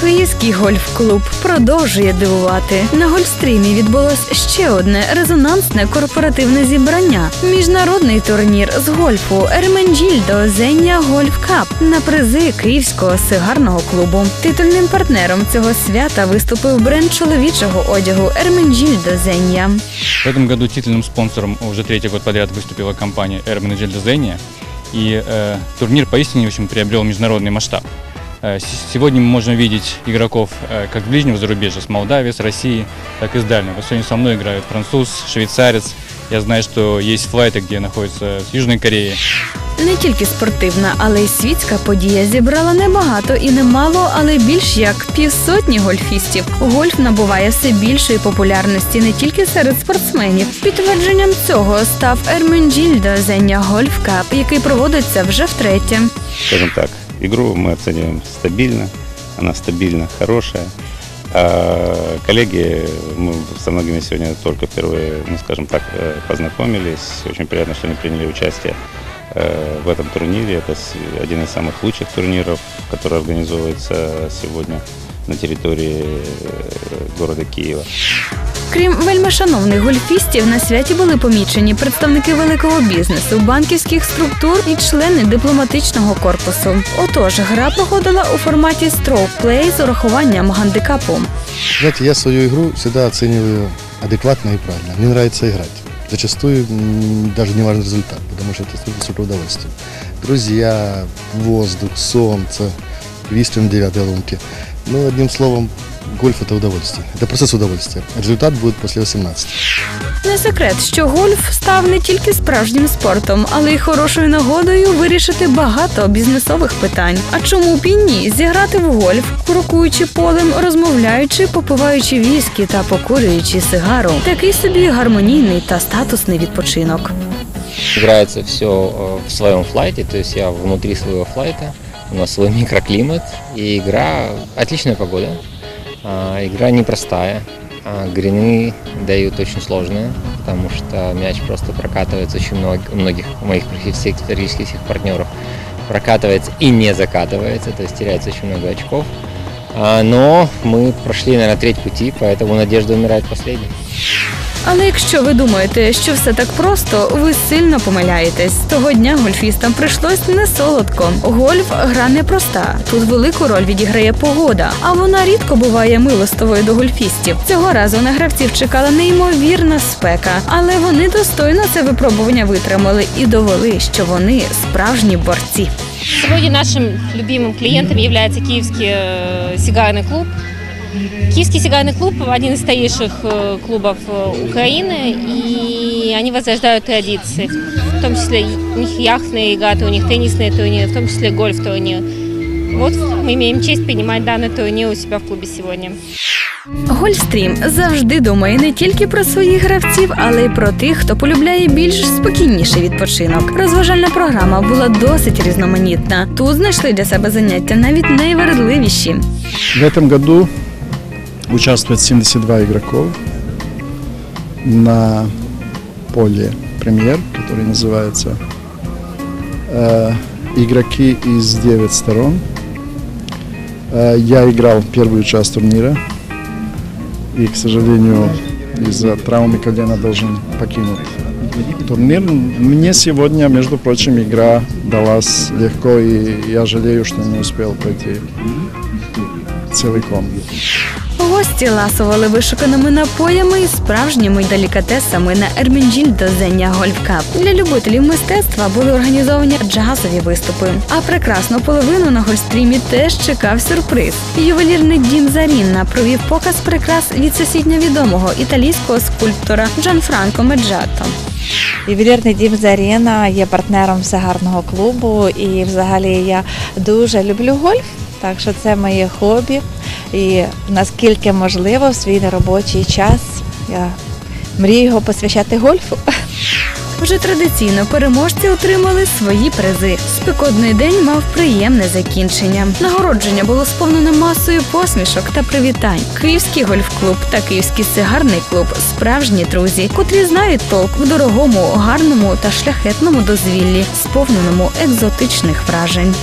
Київський гольф-клуб продовжує дивувати. На гольфстрімі відбулось ще одне резонансне корпоративне зібрання. Міжнародний турнір з гольфу Ерменджільдо Зення Гольф Кап на призи Київського сигарного клубу. Титульним партнером цього свята виступив бренд чоловічого одягу Ерменджільдо Зення. В этом году титульным спонсором уже третий год подряд выступила компания Airman Зения. И э, турнир поистине в общем, приобрел международный масштаб. Э, с- сегодня мы можем видеть игроков э, как ближнего зарубежья, с Молдавии, с России, так и с дальнего. Вот сегодня со мной играют француз, швейцарец. Я знаю, что есть флайты, где находятся с Южной Кореи. Не тільки спортивна, але й світська подія зібрала небагато і немало, але більш як півсотні гольфістів. Гольф набуває все більшої популярності не тільки серед спортсменів. Підтвердженням цього став Ерменджільдо Зення Гольф Кап, який проводиться вже втретє. скажем так, игру мы оцениваем стабильно, она стабильно хорошая. А коллеги, мы со многими сегодня только впервые, ну, скажем так, э, познакомились. Очень приятно, что они приняли участие э, в этом турнире. Это один из самых лучших турниров, который организовывается сегодня на территории э, города Киева. Крім вельмишановних гольфістів, на святі були помічені представники великого бізнесу, банківських структур і члени дипломатичного корпусу. Отож, гра проходила у форматі строук-плей з урахуванням гандикапу. Знаете, я свою игру всегда оцениваю адекватно и правильно. Мне нравится играть. Зачастую даже не важен результат, потому что это столько, столько удовольствия. Друзья, воздух, солнце, вистрим девятой лунки. Ну, одним словом, гольф это удовольствие. Это процесс удовольствия. Результат будет после 18. Не секрет, що гольф став не тільки справжнім спортом, але й хорошою нагодою вирішити багато бізнесових питань. А чому б і ні? Зіграти в гольф, крокуючи полем, розмовляючи, попиваючи віскі та покурюючи сигару. Такий собі гармонійний та статусний відпочинок. Играется все в своем флайте, то есть я внутри своего флайта, у нас свой микроклимат, и игра, отличная погода, А, игра непростая, а грины дают очень сложные, потому что мяч просто прокатывается очень много, у многих моих всех исторических партнеров, прокатывается и не закатывается, то есть теряется очень много очков. А, Но мы прошли, наверное, треть пути, поэтому надежда умирает последней. Але якщо ви думаєте, що все так просто, ви сильно помиляєтесь. Того дня гольфістам прийшлось не солодко. Гольф гра непроста. Тут велику роль відіграє погода, а вона рідко буває милостивою до гольфістів. Цього разу на гравців чекала неймовірна спека, але вони достойно це випробування витримали і довели, що вони справжні борці. Сегодня нашим любимым клиентом является Киевский э, сигарный клуб. Киевский сигарный клуб – один из старейших э, клубов э, Украины, и они возрождают традиции. В том числе у них яхтные регаты, у них теннисные турниры, в том числе гольф-турнир. Вот мы имеем честь принимать данный турнир у себя в клубе сегодня. Гольфстрім завжди думає не тільки про своїх гравців, але й про тих, хто полюбляє більш спокійніший відпочинок. Розважальна програма була досить різноманітна. Тут знайшли для себе заняття навіть найвередливіші. В этом году участвует 72 игроков на поле премьер, который называется э, игроки из 9 сторон. Э, я играл первую часть турнира и, к сожалению, из-за травмы колена должен покинуть турнир. Мне сегодня, между прочим, игра далась легко, и я жалею, что не успел пройти целиком. Гості ласували вишуканими напоями і справжніми делікатесами на Ерменджільдо Зення Гольфкап. Для любителів мистецтва були організовані джазові виступи. А прекрасну половину на гольстрімі теж чекав сюрприз. Ювелірний дім Зарінна провів показ прикрас від всесвітньо відомого італійського скульптора Джанфранко Меджато. Ювелірний дім Заріна є партнером сигарного клубу, і взагалі я дуже люблю гольф, так що це моє хобі. І наскільки можливо в свій неробочий час я мрію його посвящати гольфу. Вже традиційно переможці отримали свої призи. Спекотний день мав приємне закінчення. Нагородження було сповнене масою посмішок та привітань. Київський гольф-клуб та Київський сигарний клуб справжні друзі, котрі знають толк в дорогому, гарному та шляхетному дозвіллі, сповненому екзотичних вражень.